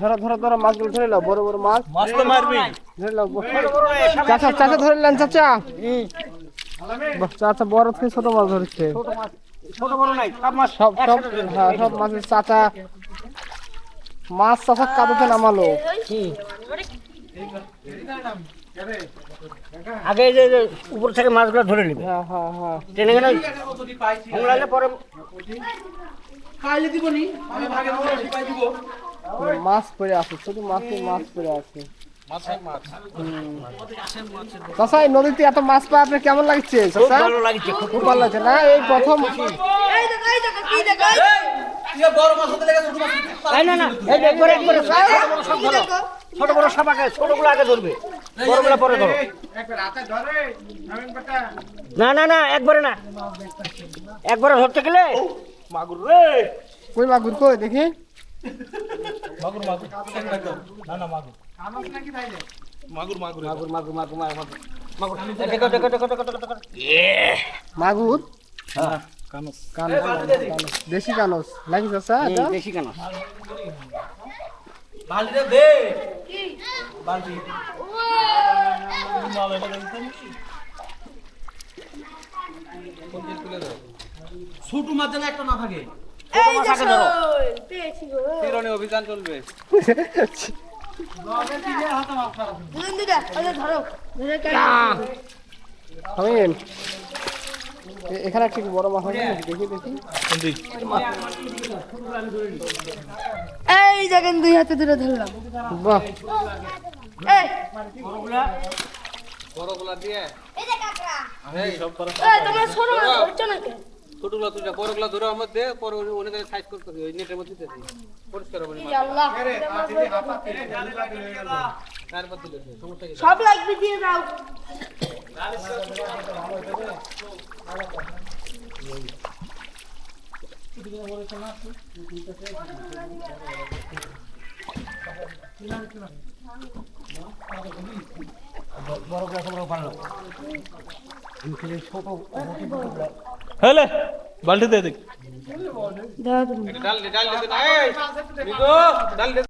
ধরো ধরো ধরো মাছগুলো ধরে নাও বড় বড় মাছ। মাছ তো মারবি। ধরে নাও চাচা চাচা ধরে নেন চাচা। চাচা বড় থেকে ছোট মাছ ধরছে। ছোট বড় নাই সব মাছ সব সব হ্যাঁ সব মাছের চাচা। মাছ চাচা কাঁদতে নামালো। আগে যে যে উপর থেকে মাছগুলো ধরে নিবে। হ্যাঁ হ্যাঁ হ্যাঁ। টেনে গেলে লাগলে পরে মাছ পড়ে আছে শুধু মাছে মাছ পড়ে আছে। এই নদীতে এত মাছ পায় আপনার কেমন লাগছে? খুব ভালো লাগছে খুব খুব ভালো লাগছে না? এই প্রথম না না ছোট বড় সব ধরো। ছোট বড় সব আগে ছোটগুলো আগে ধরবে। বড়গুলো পরে ধরো। না না না একবারে না। একবারে ধরতে গেলে মাগুর রে। কই মাগুর কই? দেখি। মাগুর মাগুর। মাগুর। মাগুর মাগুর মাগুর দেখো দেখো দেখো দেখো দেখো দেখো মাগুর হ্যাঁ কানস। কানস। দেশি কানস। নাকি চাচা এটা? বেশি কেন ছোট মাছ যেন একটা না থাকে। এই যে মাছাকে পেয়েছি গো। তীরণে অভিযান চলবে। ধরো, ধরে। কাটি। এখানে ঠিক বড় মাছ আছে দেখি দেখি। এই দেখেন দুই হাতে ধরে ধরলাম। বাহ। এই। বড়গুলা দিয়ে। এই, তোমরা ধরছো না কেন? ছোটগুলা তুই বড়গুলা ধরে আমার দে পরে অনেক সাইজ করতে হবে ওই নেটের মধ্যে দিতে পরিষ্কার হবে তারপর দিলে সমস্যা কি? সব লাগবে দিয়ে দাও। বালতি দে দেখ హలే బండి దేది